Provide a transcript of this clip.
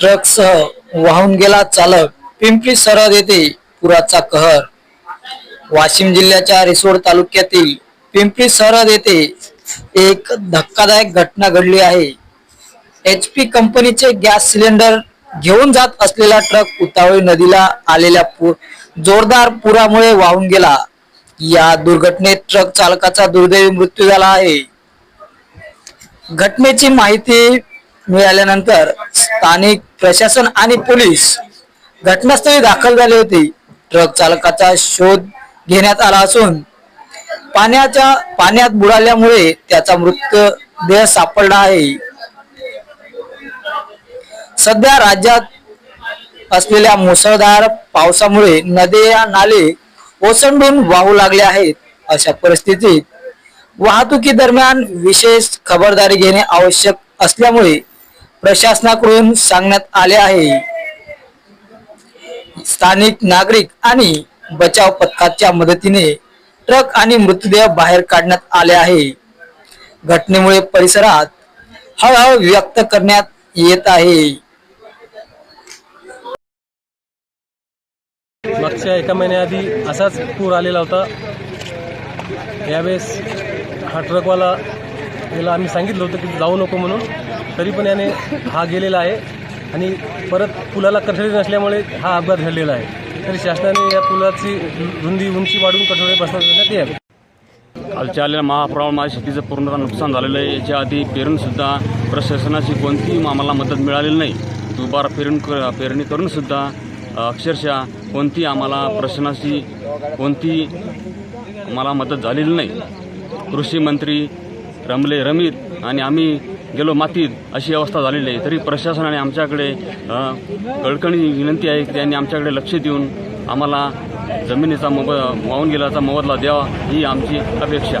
ट्रकसह वाहून गेला चालक पिंपरी सरहद येथे पुराचा कहर. वाशिम जिल्ह्याच्या रिसोड तालुक्यातील पिंपरी सरहद येथे एक धक्कादायक घटना घडली आहे. एच पी कंपनीचे गॅस सिलेंडर घेऊन जात असलेला ट्रक उतावळी नदीला आलेल्या पूर जोरदार पुरामुळे वाहून गेला. या दुर्घटनेत ट्रक चालकाचा दुर्दैवी मृत्यू झाला आहे. घटनेची माहिती मिळाल्यानंतर स्थानिक प्रशासन आणि पोलीस घटनास्थळी दाखल झाले होते. ट्रक चालकाचा शोध घेण्यात आला असून पाण्याच्या पाण्यात बुडाल्यामुळे त्याचा मृतदेह सापडला आहे. सध्या राज्यात असलेल्या मुसळधार पावसामुळे नद्या नाले ओसंडून वाहू लागले आहेत. अशा परिस्थितीत वाहतुकी दरम्यान विशेष खबरदारी घेणे आवश्यक असल्यामुळे प्रशासनाकडून सांगण्यात आले आहे. स्थानिक नागरिक आणि बचाव पथकाच्या मदतीने ट्रक आणि मृतदेह बाहेर काढण्यात आले आहे. घटनेमुळे परिसरात हळहळ व्यक्त करण्यात येत आहे. मागच्या एका महिन्याआधी असाच पूर आलेला होता. यावेळेस हा ट्रकवाला याला आम्ही सांगितलं होतं की जाऊ नको म्हणून. तरी पण याने हा गेलेला आहे. आणि परत पुलाला कठडे नसल्यामुळे हा अपघात घडलेला आहे. तरी शासनाने या पुलाची रुंदी उंची वाढवून कठोरे बसवण्यात यावे कालच्या आलेल्या महापुरामुळे शेतीचं पूर्णतः नुकसान झालेलं आहे. याच्या आधी पेरूनसुद्धा प्रशासनाची कोणतीही आम्हाला मदत मिळालेली नाही. दुबार पेरून क- पेरणी करूनसुद्धा अक्षरशः कोणती आम्हाला प्रशासनाची कोणती आम्हाला मदत झालेली नाही. कृषी मंत्री रमले रमीत आणि आम्ही गेलो मातीत अशी अवस्था झालेली आहे. तरी प्रशासनाने आमच्याकडे गडकणी विनंती आहे की त्यांनी आमच्याकडे लक्ष देऊन आम्हाला जमिनीचा मोब वाहून गेल्याचा मोबदला द्यावा ही आमची अपेक्षा.